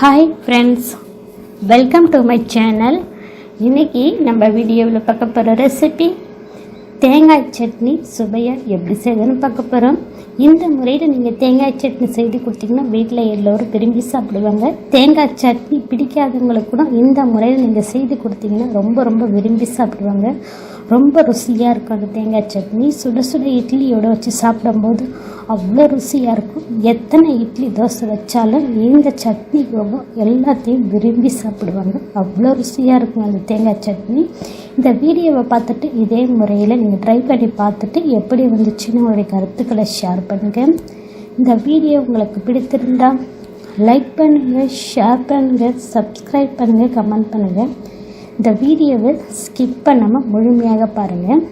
Hi friends welcome to my channel இன்றைக்கி நம்ம வீடியோவில் பார்க்க போகிற ரெசிபி தேங்காய் சட்னி சுவையாக எப்படி செய்யுதுன்னு பார்க்க போகிறோம் இந்த முறையில் நீங்கள் தேங்காய் சட்னி செய்து கொடுத்தீங்கன்னா வீட்டில் எல்லோரும் விரும்பி சாப்பிடுவாங்க. தேங்காய் சட்னி பிடிக்காதவங்களுக்கு கூட இந்த முறையில் நீங்கள் செய்து கொடுத்தீங்கன்னா ரொம்ப ரொம்ப விரும்பி சாப்பிடுவாங்க. ரொம்ப ருசியாக இருக்கும் அந்த தேங்காய் சட்னி. சுட சுட இட்லியோடு வச்சு சாப்பிடும்போது அவ்வளோ ருசியாக இருக்கும். எத்தனை இட்லி தோசை வச்சாலும் இந்த சட்னி ரொம்ப எல்லாத்தையும் விரும்பி சாப்பிடுவாங்க. அவ்வளோ ருசியாக இருக்கும் அந்த தேங்காய் சட்னி. இந்த வீடியோவை பார்த்துட்டு இதே முறையில் நீங்கள் ட்ரை பண்ணி பார்த்துட்டு எப்படி வந்துச்சுன்னு உங்களுடைய கருத்துக்களை ஷேர் பண்ணுங்கள் இந்த வீடியோ உங்களுக்கு பிடித்திருந்தால் லைக் பண்ணுங்கள் ஷேர் பண்ணுங்கள் சப்ஸ்கிரைப் பண்ணுங்கள் கமெண்ட் பண்ணுங்கள் இந்த வீடியோவை ஸ்கிப் பண்ணாமல் முழுமையாக பாருங்கள்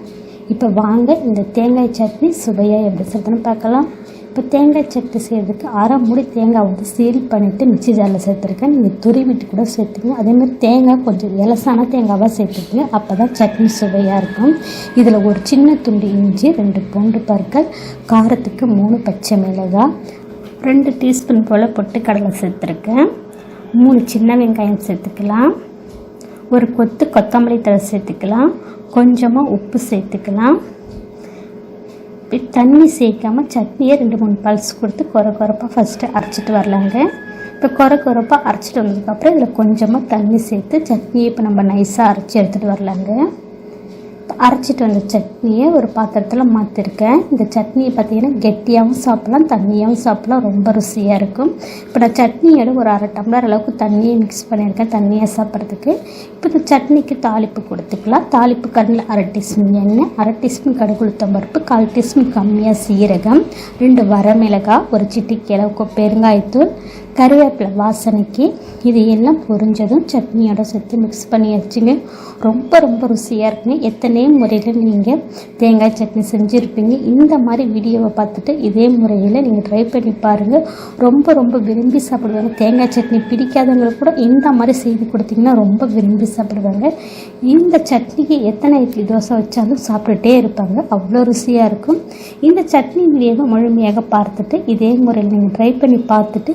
இப்போ வாங்க இந்த தேங்காய் சட்னி சுவையாக எப்படி செய்யணும்னு பார்க்கலாம். இப்போ தேங்காய் சட்னி செய்கிறதுக்கு அரை மூடி தேங்காய் வந்து சீல் பண்ணிவிட்டு மிக்சி ஜாரில் சேர்த்துருக்கேன். நீங்கள் துருவிட்டு கூட சேர்த்துக்கங்க. அதேமாதிரி தேங்காய் கொஞ்சம் இலசான தேங்காவாக சேர்த்துக்கங்க. அப்போ தான் சட்னி சுவையாக இருக்கும். இதில் ஒரு சின்ன துண்டு இஞ்சி ரெண்டு பூண்டு பற்கள் காரத்துக்கு மூணு பச்சை மிளகாய் ரெண்டு டீஸ்பூன் போல் பொட்டு கடலை சேர்த்துருக்கேன். மூணு சின்ன வெங்காயம் சேர்த்துக்கலாம். ஒரு கொத்து கொத்தமல்லி தழை சேர்த்துக்கலாம். கொஞ்சமாக உப்பு சேர்த்துக்கலாம். தண்ணி சேர்க்காமல் சட்னியை ரெண்டு மூணு பல்ஸ் கொடுத்து குறை குறைப்பாக ஃபஸ்ட்டு அரைச்சிட்டு வரலாங்க. இப்போ குறை குறைப்பாக அரைச்சிட்டு வந்ததுக்கப்புறம் இதில் கொஞ்சமாக தண்ணி சேர்த்து சட்னியை இப்போ நம்ம நைஸாக அரைச்சி எடுத்துகிட்டு வரலாங்க. அரைச்சிட்டு வந்த சட்னியை ஒரு பாத்திரத்தில் மாற்றிருக்கேன் இந்த சட்னியை பார்த்தீங்கன்னா கெட்டியாகவும் சாப்பிட்லாம் தண்ணியாகவும் சாப்பிட்லாம். ரொம்ப ருசியாக இருக்கும். இப்போ நான் சட்னியோட ஒரு அரை டம்ளர் அளவுக்கு தண்ணியை மிக்ஸ் பண்ணியிருக்கேன் தண்ணியாக சாப்பிட்றதுக்கு. இப்போ இந்த சட்னிக்கு தாளிப்பு கொடுத்துக்கலாம். தாளிப்பு கண்ணில் அரை டீஸ்பூன் எண்ணெய் அரை டீஸ்பூன் கடுகுளுத்தம் பருப்பு கால் டீஸ்பூன் கம்மியாக சீரகம் ரெண்டு வரமிளகாய் ஒரு சிட்டிக்கு அளவுக்கு பெருங்காயத்தூள் கருவேப்பிலை வாசனைக்கு இது எல்லாம் பொரிஞ்சதும் சட்னியோட சேர்த்து மிக்ஸ் பண்ணி வச்சுங்க ரொம்ப ரொம்ப ருசியாக இருக்குங்க. எத்தனையோ முறையில் நீங்கள் தேங்காய் சட்னி செஞ்சுருப்பீங்க? இந்த மாதிரி வீடியோவை பார்த்துட்டு இதே முறையில் நீங்கள் ட்ரை பண்ணி பாருங்கள் ரொம்ப ரொம்ப விரும்பி சாப்பிடுவாங்க. தேங்காய் சட்னி பிடிக்காதவங்களுக்கு கூட இந்த மாதிரி செய்து கொடுத்தீங்கன்னா ரொம்ப விரும்பி சாப்பிடுவாங்க. இந்த சட்னிக்கு எத்தனை இட்லி தோசை வச்சாலும் சாப்பிட்டுட்டே இருப்பாங்க. அவ்வளோ ருசியாக இருக்கும். இந்த சட்னி வீடியோவை முழுமையாக பார்த்துட்டு இதே முறையில் நீங்கள் ட்ரை பண்ணி பார்த்துட்டு